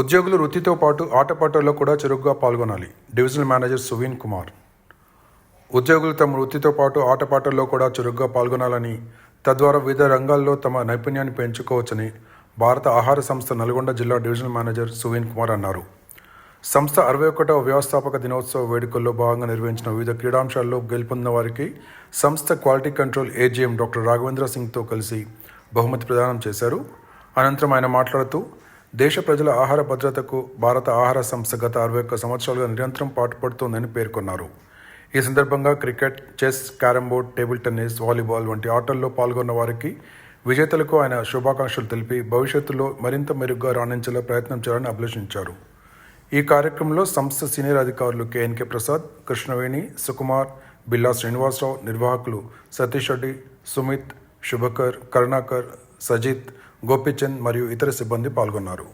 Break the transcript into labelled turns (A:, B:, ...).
A: ఉద్యోగులు వృత్తితో పాటు ఆటపాటల్లో కూడా చురుగ్గా పాల్గొనాలి. Divisional manager Suveen Kumar. ఉద్యోగులు తమ వృత్తితో పాటు ఆటపాటల్లో కూడా చురుగ్గా పాల్గొనాలని తద్వారా వివిధ రంగాల్లో తమ నైపుణ్యాన్ని పెంచుకోవచ్చని భారత ఆహార సంస్థ నల్గొండ జిల్లా డివిజనల్ మేనేజర్ సువీన్ కుమార్ అన్నారు. సంస్థ అరవై ఒకటవ వ్యవస్థాపక దినోత్సవ వేడుకల్లో భాగంగా నిర్వహించిన వివిధ క్రీడాంశాల్లో గెలుపొందిన వారికి సంస్థ quality control AGM doctor Raghavendra సింగ్తో కలిసి బహుమతి ప్రదానం చేశారు. అనంతరం ఆయన మాట్లాడుతూ దేశ ప్రజల ఆహార భద్రతకు భారత ఆహార సంస్థ గత అరవై ఒక్క సంవత్సరాలుగా నిరంతరం పాటుపడుతోందని పేర్కొన్నారు. ఈ సందర్భంగా cricket chess carrom board table tennis volleyball వంటి ఆటల్లో పాల్గొన్న వారికి విజేతలకు ఆయన శుభాకాంక్షలు తెలిపి భవిష్యత్తులో మరింత మెరుగ్గా రాణించేలా ప్రయత్నం చేయాలని అభిలషించారు. ఈ కార్యక్రమంలో సంస్థ సీనియర్ అధికారులు కేఎన్కే ప్రసాద్ కృష్ణవేణి సుకుమార్ బిల్లా శ్రీనివాసరావు నిర్వాహకులు సతీష్ రెడ్డి సుమిత్ శుభకర్ కరుణాకర్ సజిత్ గోపీచంద్ మరియు ఇతర సిబ్బంది పాల్గొన్నారు.